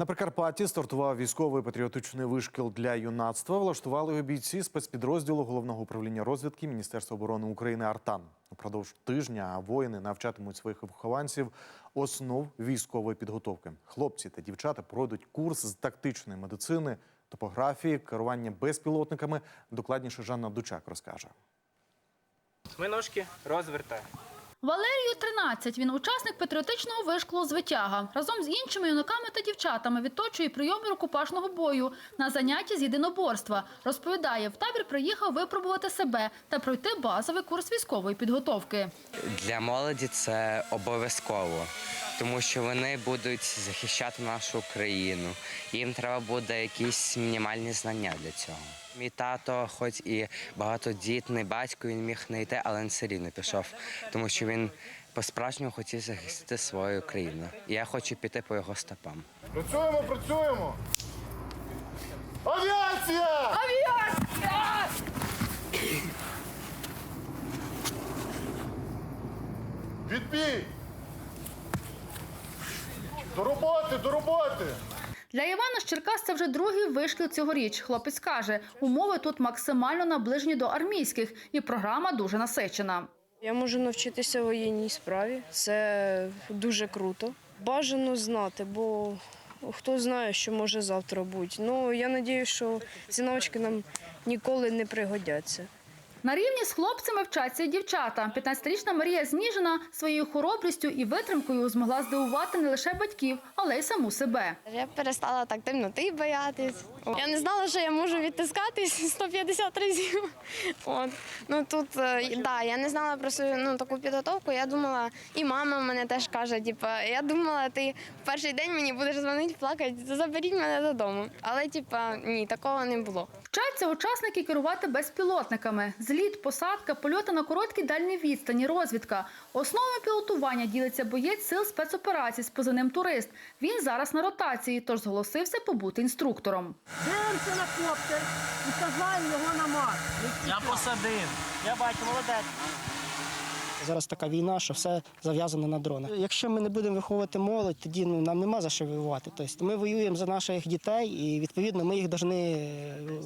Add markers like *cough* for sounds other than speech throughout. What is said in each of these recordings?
На Прикарпатті стартував військовий патріотичний вишкіл для юнацтва. Влаштували його бійці спецпідрозділу головного управління розвідки Міністерства оборони України Артан. Упродовж тижня воїни навчатимуть своїх вихованців основ військової підготовки. Хлопці та дівчата пройдуть курс з тактичної медицини, топографії, керування безпілотниками. Докладніше Жанна Дучак розкаже. Ми ножки розвертай. Валерію 13. Він учасник патріотичного вишколу звитяга. Разом з іншими юнаками та дівчатами відточує прийоми рукопашного бою на занятті з єдиноборства. Розповідає, в табір приїхав випробувати себе та пройти базовий курс військової підготовки. Для молоді це обов'язково, тому що вони будуть захищати нашу країну. Їм треба буде якісь мінімальні знання для цього. Мій тато, хоч і багатодітний батько, він міг не йти, але він все рівно пішов, тому що він по-справжньому хотів захистити свою країну. І я хочу піти по його стопам. Працюємо, працюємо. Авіація! Авіація! Відбій! До роботи, до роботи! Для Івана з Черкас це вже другий вишкіл цьогоріч. Хлопець каже, умови тут максимально наближені до армійських, і програма дуже насичена. Я можу навчитися воєнній справі. Це дуже круто. Бажано знати, бо хто знає, що може завтра бути. Ну я сподіваюся, що ці навички нам ніколи не пригодяться. На рівні з хлопцями вчаться і дівчата. 15-річна Марія Зніжина своєю хоробрістю і витримкою змогла здивувати не лише батьків, але й саму себе. Я перестала так темноти боятись. Я не знала, що я можу відтискатись *laughs* 150 разів. От. Ну тут е, да, я не знала про свою ну, таку підготовку. Я думала, і мама мене теж каже, типу, я думала, ти в перший день мені будеш дзвонити, плакати, заберіть мене додому. Але типа ні, такого не було. Вчаться учасники керувати безпілотниками. Зліт, посадка, польоти на короткій дальній відстані, розвідка. Основами пілотування ділиться боєць сил спецоперацій з позивним турист. Він зараз на ротації, тож зголосився побути інструктором. Дивимося на коптер і сажаємо його на мак. Я посадив. Я бачу, молодець. Зараз така війна, що все зав'язано на дронах. Якщо ми не будемо виховувати молодь, тоді ну, нам нема за що воювати. Тобто ми воюємо за наших дітей і відповідно ми їх повинні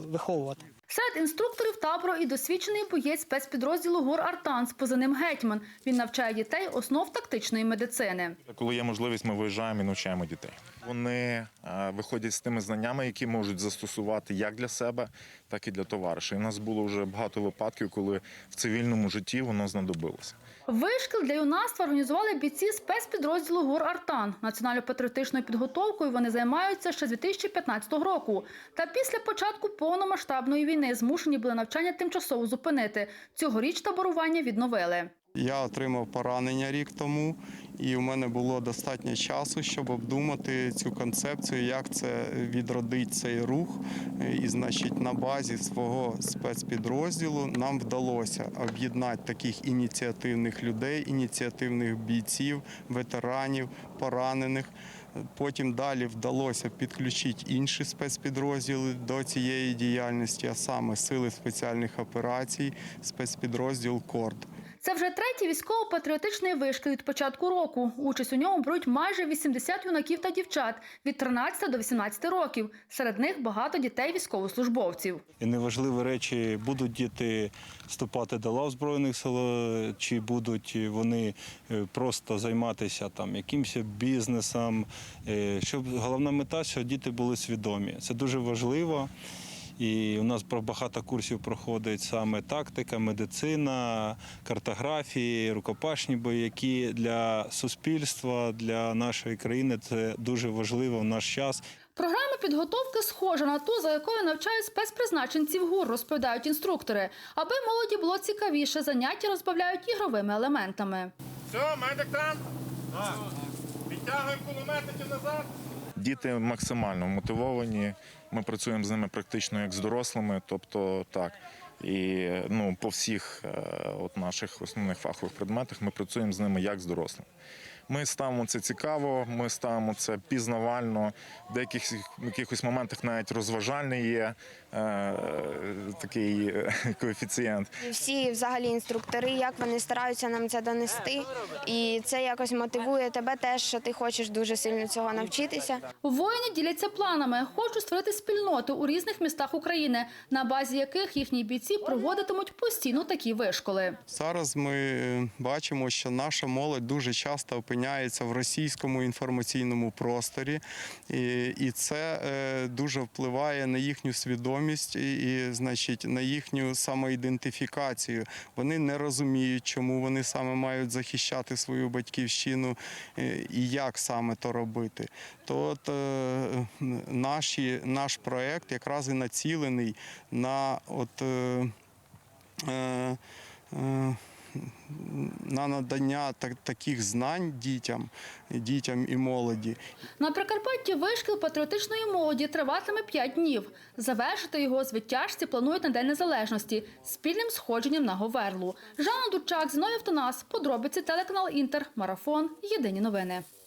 виховувати. Серед інструкторів табору і досвідчений боєць спецпідрозділу ГУР Артан з позивним Гетьман. Він навчає дітей основ тактичної медицини. Коли є можливість, ми виїжджаємо і навчаємо дітей. Вони е, виходять з тими знаннями, які можуть застосувати як для себе, так і для товариша. І у нас було вже багато випадків, коли в цивільному житті воно знадобилося. Вишкіл для юнацтва організували бійці спецпідрозділу ГУР Артан. Національно-патріотичною підготовкою вони займаються ще з 2015 року. Та після початку повномасштабної війни змушені були навчання тимчасово зупинити. Цьогоріч таборування відновили. Я отримав поранення рік тому, і в мене було достатньо часу, щоб обдумати цю концепцію, як це відродить цей рух. І, значить, на базі свого спецпідрозділу нам вдалося об'єднати таких ініціативних людей, ініціативних бійців, ветеранів, поранених. Потім далі вдалося підключити інші спецпідрозділи до цієї діяльності, а саме сили спеціальних операцій, спецпідрозділ КОРД. Це вже третій військово-патріотичний вишкіл від початку року. Участь у ньому беруть майже 80 юнаків та дівчат від 13 до 18 років. Серед них багато дітей військовослужбовців. І неважливі речі, будуть діти вступати до лав Збройних сил, чи будуть вони е, просто займатися там якимось бізнесом. Е, Щоб головна мета, щоб діти були свідомі. Це дуже важливо. І у нас про- багато курсів проходить саме тактика, медицина, картографії, рукопашні бої, які для суспільства, для нашої країни це дуже важливо в наш час. Програма підготовки схожа на ту, за якою навчають спецпризначенців ГУР, розповідають інструктори. Аби молоді було цікавіше, заняття розбавляють ігровими елементами. Все, медик там? Підтягуємо кулеметників назад. Діти максимально мотивовані. Ми працюємо з ними практично як з дорослими, тобто так. І ну, по всіх е, от наших основних фахових предметах ми працюємо з ними як з дорослими. Ми ставимо це цікаво, ми ставимо це пізнавально. В деяких якихось моментах навіть розважальний є е, такий е, *laughs* коефіцієнт. І всі взагалі інструктори, як вони стараються нам це донести. І це якось мотивує тебе теж, що ти хочеш дуже сильно цього навчитися. Воїни діляться планами, хочуть створити спільноти у різних містах України, на базі яких їхні бійці проводитимуть постійно такі вишколи. Зараз ми е, бачимо, що наша молодь дуже часто опиняється в російському інформаційному просторі, і, це е, дуже впливає на їхню свідомість і, значить, на їхню самоідентифікацію. Вони не розуміють, чому вони саме мають захищати свою батьківщину е, і як саме то робити. То е, наші, наш проект якраз і націлений на от. Е, е, на надання так- таких знань дітям, дітям і молоді. На Прикарпатті вишкіл патріотичної молоді триватиме 5 днів. Завершити його звитяжці планують на День Незалежності спільним сходженням на Говерлу. Жанна Дучак, Зіновій Автонас, подробиці телеканал Інтер, Марафон, Єдині новини.